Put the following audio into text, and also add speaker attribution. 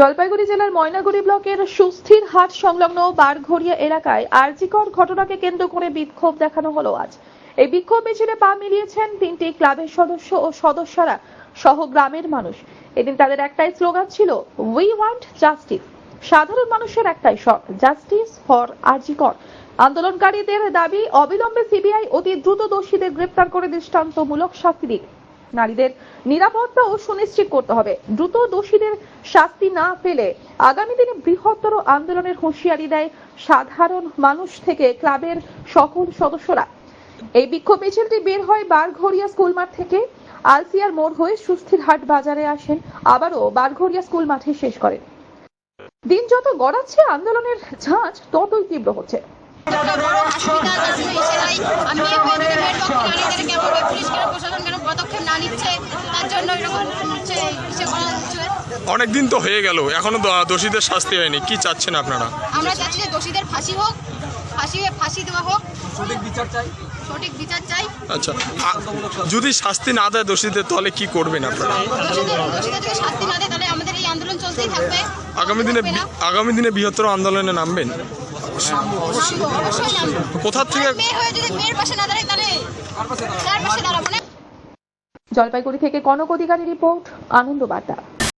Speaker 1: জলপাইগুড়ি জেলার ময়নাগুড়ি ব্লকের সুস্থির হাট সংলগ্ন বারঘড়িয়া এলাকায় আর্জিকর ঘটনাকে কেন্দ্র করে বিক্ষোভ দেখানো হলো আজ। এই বিক্ষোভ মিছিলে পা মিলিয়েছেন তিনটি ক্লাবের সদস্য ও সদস্যরা, সহ গ্রামের মানুষ। এদিন তাদের একটাই স্লোগান ছিল উই ওয়ান্ট জাস্টিস সাধারণ মানুষের একটাই স্বর জাস্টিস ফর আর্জিকর আন্দোলনকারীদের দাবি, অবিলম্বে সিবিআই অতি দ্রুত দোষীদের গ্রেপ্তার করে দৃষ্টান্তমূলক শাস্তি দিক। নারীদের নিরাপত্তাও সুনিশ্চিত করতে হবে। দ্রুত দোষীদের শাস্তি না পেলে আগামী দিনে বৃহত্তর আন্দোলনের হুঁশিয়ারি দেয় সাধারণ মানুষ থেকে ক্লাবের সকল সদস্যরা। এই বিক্ষোভ মিছিলটি বের হয় বারঘড়িয়া স্কুল মাঠ থেকে। আলসিয়ার মোড় হয়ে সুস্থিরহাট বাজারে আসেন। আবারও বারঘরিয়া স্কুল মাঠে শেষ করেন। দিন যত গড়াচ্ছে, আন্দোলনের ঝাঁজ ততই তীব্র হচ্ছে।
Speaker 2: নিচ্ছে তার জন্য এরকম হচ্ছে ইসে করা হচ্ছে।
Speaker 3: অনেক দিন তো হয়ে গেল এখনও দোষীদের শাস্তি হয়নি কি চাচ্ছেন আপনারা?
Speaker 2: আমরা চাচ্ছি যে দোষীদের ফাঁসি হোক ফাঁসি হয়ে ফাঁসি দেওয়া হোক।
Speaker 4: সঠিক বিচার চাই।
Speaker 2: সঠিক বিচার চাই।
Speaker 3: আচ্ছা যদি শাস্তি না দেয় দোষীদের তাহলে কি করবেন আপনারা?
Speaker 2: দোষীদের দোষীদের যদি শাস্তি না দেয় তাহলে আমাদের এই আন্দোলন চলতেই থাকবে।
Speaker 3: আগামী দিনে আগামী দিনে বৃহত্তর আন্দোলনে নামবেন?
Speaker 2: নামবো,
Speaker 3: কোথা থেকে
Speaker 2: মেয়ে হয়ে যদি মেয়ের পাশে না দাঁড়াই তাহলে কার পাশে দাঁড়াবো না।
Speaker 1: জলপাইগুড়ি থেকে কনক অধিকারী রিপোর্ট আনন্দ বার্তা